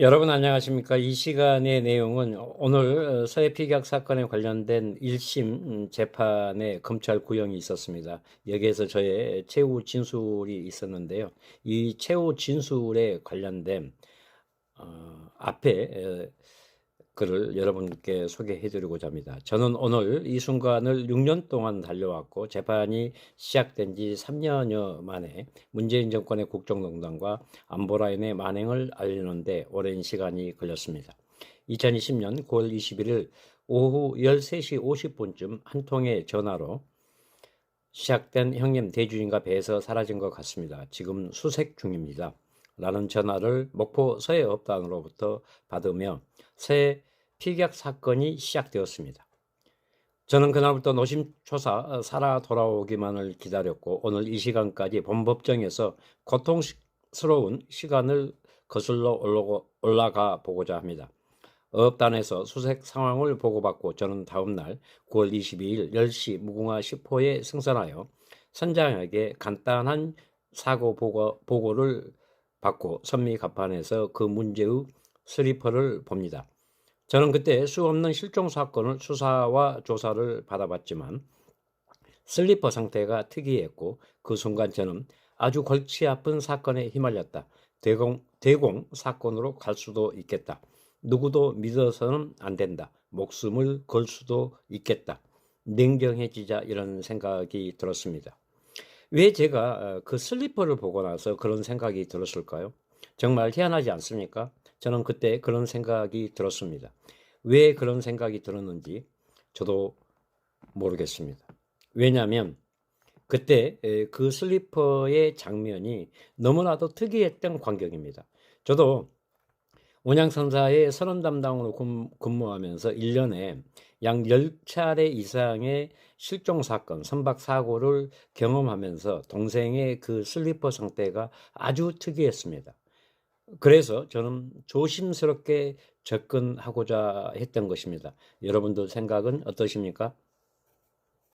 여러분 안녕하십니까? 이 시간의 내용은 오늘 서해 피격 사건에 관련된 1심 재판에 검찰 구형이 있었습니다. 여기에서 저의 최후 진술이 있었는데요. 이 최후 진술에 관련된 어, 앞에 에, 글을 여러분께 소개해 드리고자 합니다. 저는 오늘 이 순간을 6년 동안 달려왔고 재판이 시작된 지 3년여 만에 문재인 정권의 국정농단과 안보라인의 만행을 알리는데 오랜 시간이 걸렸습니다. 2020년 9월 21일 오후 13시 50분쯤 한 통의 전화로 시작된 형님 대주인과 배에서 사라진 것 같습니다. 지금 수색 중입니다. 라는 전화를 목포 서해업단으로부터 받으며 새 피격 사건이 시작되었습니다. 저는 그날부터 노심초사 살아 돌아오기만을 기다렸고 오늘 이 시간까지 본법정에서 고통스러운 시간을 거슬러 올라가 보고자 합니다. 어업단에서 수색 상황을 보고받고 저는 다음날 9월 22일 10시 무궁화 10호에 승선하여 선장에게 간단한 사고 보고, 보고를 받고 선미 갑판에서 그 문제의 슬리퍼를 봅니다. 저는 그때 수 없는 실종 사건을 수사와 조사를 받아봤지만 슬리퍼 상태가 특이했고 그 순간 저는 아주 골치 아픈 사건에 휘말렸다. 대공, 대공 사건으로 갈 수도 있겠다. 누구도 믿어서는 안 된다. 목숨을 걸 수도 있겠다. 냉정해지자 이런 생각이 들었습니다. 왜 제가 그 슬리퍼를 보고 나서 그런 생각이 들었을까요? 정말 희한하지 않습니까? 저는 그때 그런 생각이 들었습니다. 왜 그런 생각이 들었는지 저도 모르겠습니다. 왜냐하면 그때 그 슬리퍼의 장면이 너무나도 특이했던 광경입니다. 저도 원양선사의 선원 담당으로 근무하면서 1년에 약 10차례 이상의 실종 사건, 선박 사고를 경험하면서 동생의 그 슬리퍼 상태가 아주 특이했습니다. 그래서 저는 조심스럽게 접근하고자 했던 것입니다. 여러분들 생각은 어떠십니까?